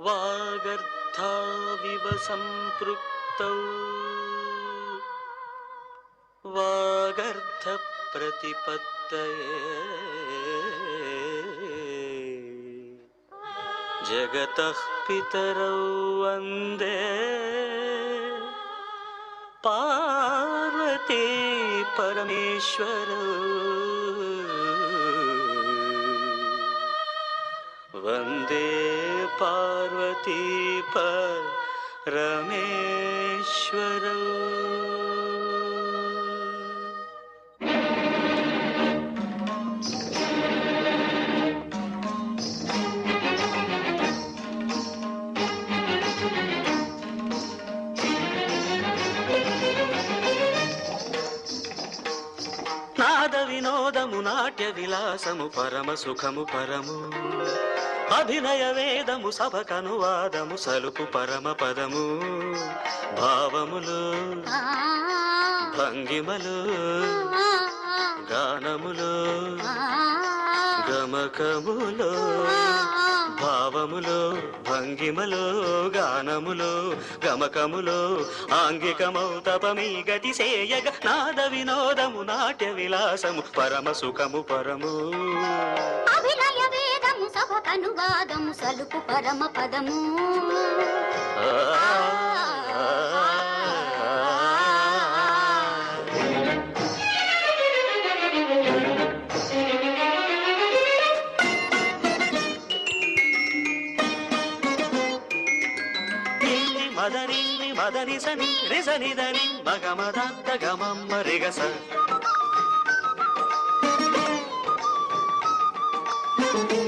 वागर्थाविव सम्पृक्तौ वागर्थप्रतिपत्तये। जगतः पितरौ वन्दे। पार्वती परमेश्वरौ। वन्दे पार्वती पर रमेश्वर నాద వినోదము నాట్య విలాసము పరమ సుఖము పరము. అభినయ వేదము సభకనువాదము సలుపు పరమ పదము. భావములు భంగిమలు గానములు గమకములు భావములో భంగిమలో గానములో గమకములో ఆంగికమౌ తపమీ గతి సేయగ నాద వినోదము నాట్య విలాసము పరమ సుఖము పరము. అభినయ వేదము సభకనువాదము సలుపు పరమ పదము. మదరింది మదని సని రిసనిదని మగమదద్ద గమమ్మ రిగస. thank you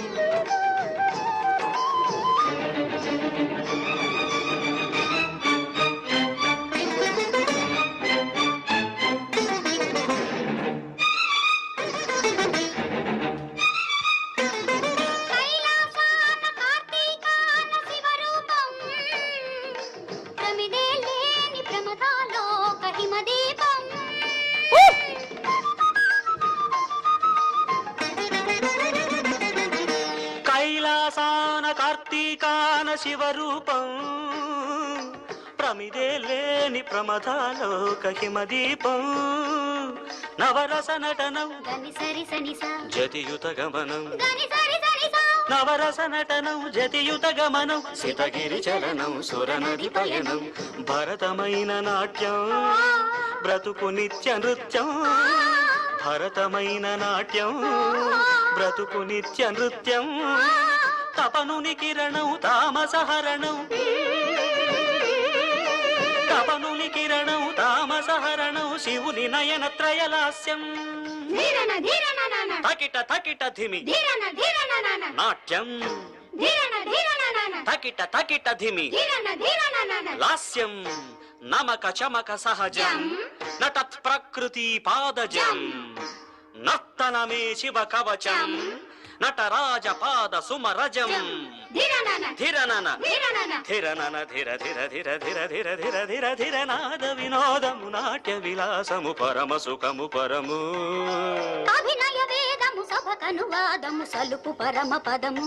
కార్తీకాన శివరూపం ప్రమిదే లేని ప్రమదాలోక హిమదీపం. నవరస నటనం. జతియుత గమనం. నవరస నటనం జతియుత గమనం. సితగిరి చలనం సురనది పయనం. భరతమైన నాట్యం. బ్రతుకు నిత్య నృత్యం. భరతమైన నాట్యం. బ్రతుకు నిత్య నృత్యం. తపనుని కిరణం తామసహరణం తపనుని కిరణం తామసహరణం శివుని నయన త్రయలాస్యం. తకిట తకిట ధిమి. నాట్యం. తకిట తకిట ధిమి. లాస్యం. నమక చమక సహజం. నతత్ ప్రకృతి పాదజం. నర్తనమే శివ కవచం. నటరాజ పాద సుమరజం ధీరన ధిరనన. ధీరన ధిరనన ధిర ధిర ధిర ధిర ధిర ధిర ధిర ధిర నాద వినోదము నాట్య విలాసము పరమ సుఖము పరము. అభినయ వేదము సభకనువాదము సలుపు పరమ పదము.